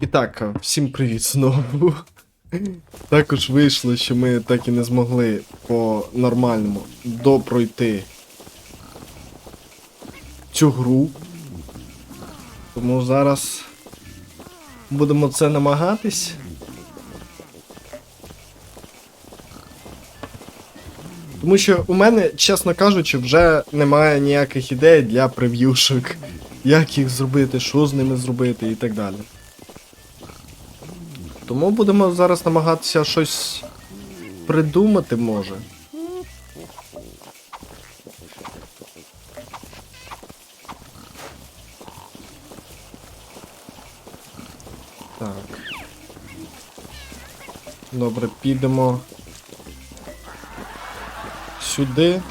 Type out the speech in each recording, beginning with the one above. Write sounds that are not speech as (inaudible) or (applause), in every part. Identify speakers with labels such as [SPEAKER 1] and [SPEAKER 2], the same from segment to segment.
[SPEAKER 1] І так, всім привіт знову. Також вийшло, що ми так і не змогли по нормальному допройти цю гру. Тому зараз будемо це намагатись. Тому що у мене, чесно кажучи, вже немає ніяких ідей для прев'юшок, як їх зробити, що з ними зробити і так далі. Тому будемо зараз намагатися щось придумати, може. Так. Добре, підемо сюди.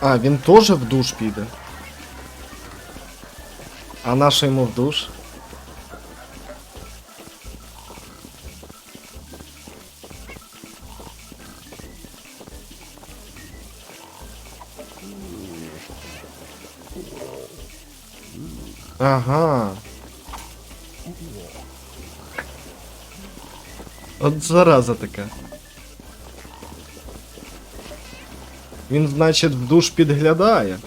[SPEAKER 1] А, він теж в душ піде. А наша йому в душ? Ага. От зараза така. Він, значить, в душ підглядає.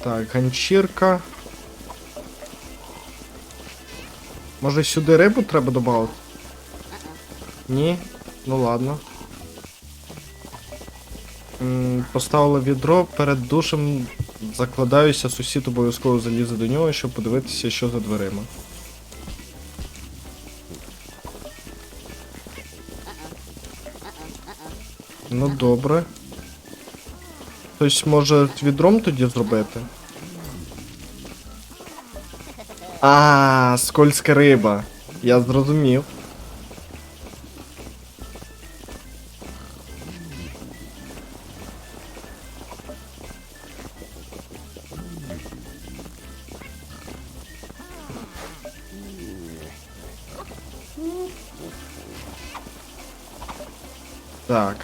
[SPEAKER 1] Так, ганчірка. Може сюди рибу треба додати? Ні? Ну ладно. М, Поставила відро перед душем. Закладаюся, сусід обов'язково залізе до нього, щоб подивитися, що за дверима. Ну добре. Хтось може відром тоді зробити? А, скользка риба. Я зрозумів. Так.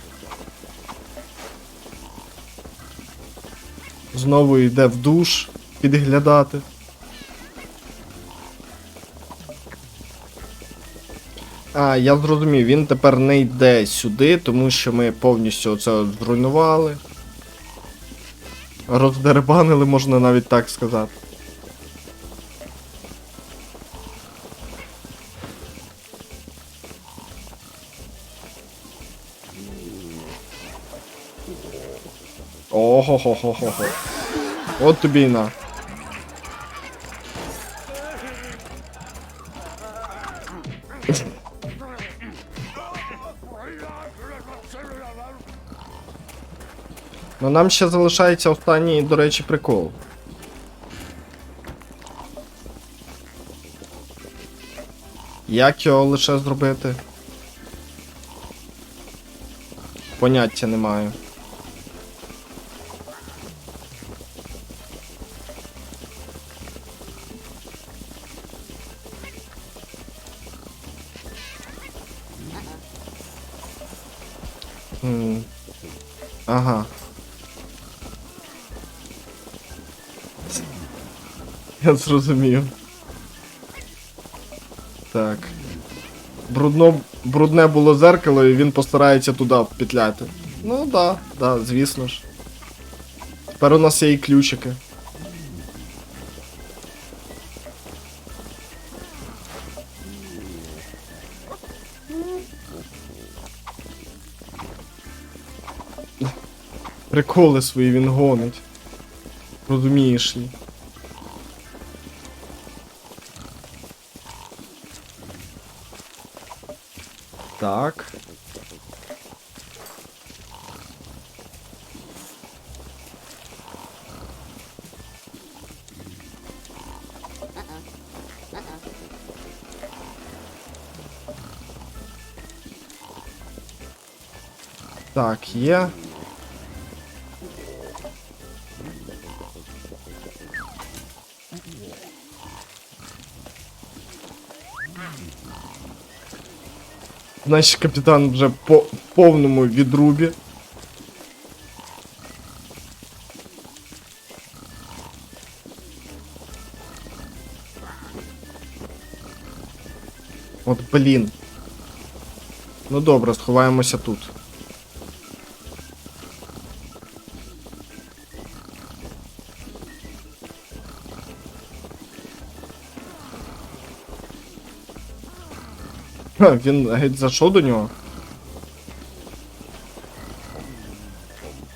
[SPEAKER 1] Знову йде в душ підглядати. А, я зрозумів, він тепер не йде сюди, тому що ми повністю це зруйнували. Роздербанили, можна навіть так сказати. Ого-го-го-го-го. От тобі й на. Ну нам ще залишається останній, до речі, прикол. Як його лише зробити? Поняття не маю. М. Ага. Я зрозумів. Так. Брудно, брудне було зеркало, і він постарається туди петляти. Ну да, да, звісно ж. Тепер у нас є і ключики. Приколи свої він гонить. Розумієш ли? Так. Так, є. Наш капітан вже по повному відрубі. От блін. Ну добре, сховаємося тут. (laughs) він геть зайшов до нього.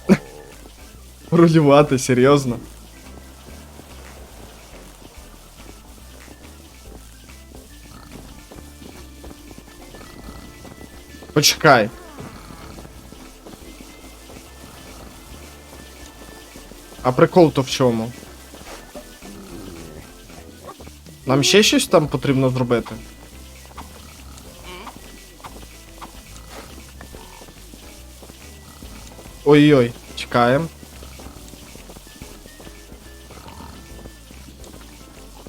[SPEAKER 1] (laughs) Рулювати, серйозно. Почекай. А прикол-то в чому? Нам ще щось там потрібно зробити? Ой-ой, чекаємо.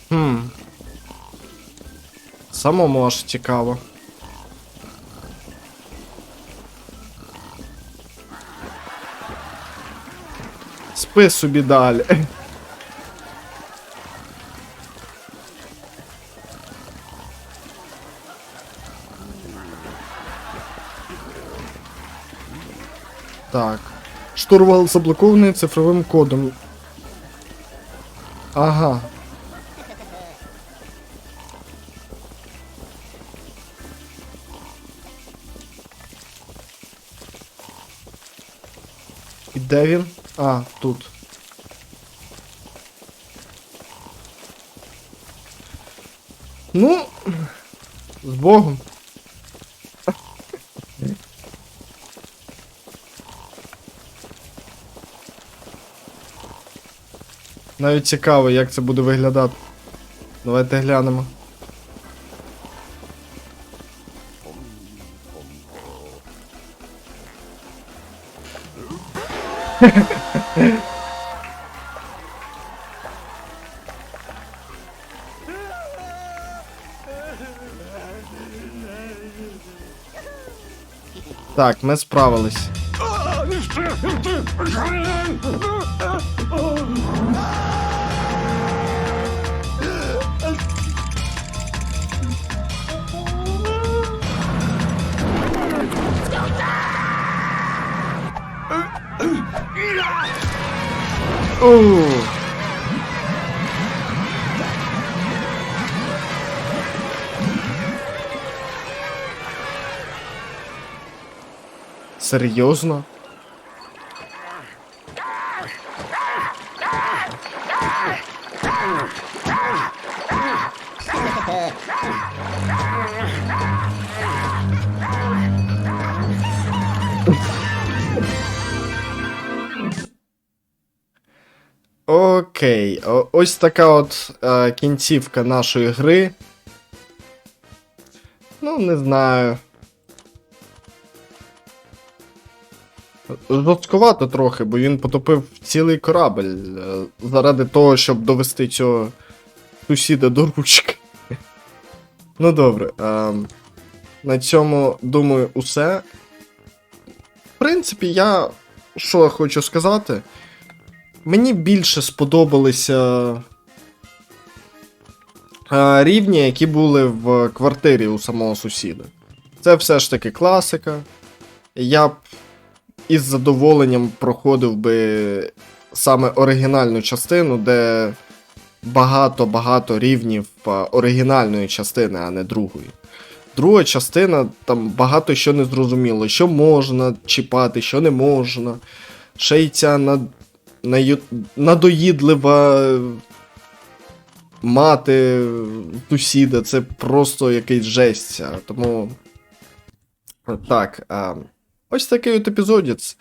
[SPEAKER 1] Хм. Самому аж цікаво. Спи собі далі. Так. Штурвал заблокований цифровим кодом. Ага. І де він? А, тут. Ну, з Богом. Навіть цікаво, як це буде виглядати. Давайте глянемо. Так, ми справились. Серйозно? Окей, о- ось така от е, кінцівка нашої гри. Ну, не знаю. Жорсткувато трохи, бо він потопив цілий корабель е, заради того, щоб довести цього сусіда до ручки. (laughs) Ну добре. Е, на цьому, думаю, усе. В принципі, я що хочу сказати. Мені більше сподобалися е, рівні, які були в квартирі у самого сусіда. Це все ж таки класика. Я б із задоволенням проходив би саме оригінальну частину, де багато-багато рівнів е, оригінальної частини, а не другої. Друга частина, там багато що не зрозуміло, що можна чіпати, що не можна. Ще й ця над... наю- надоїдлива мати сусіда, це просто якийсь жесть. Тому. Так. А... Ось такий от епізодець.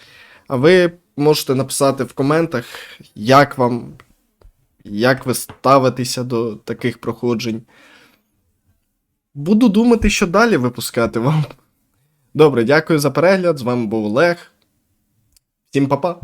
[SPEAKER 1] А ви можете написати в коментах, як вам, як ви ставитеся до таких проходжень. Буду думати, що далі випускати вам. Добре, дякую за перегляд. З вами був Олег. Всім па-па.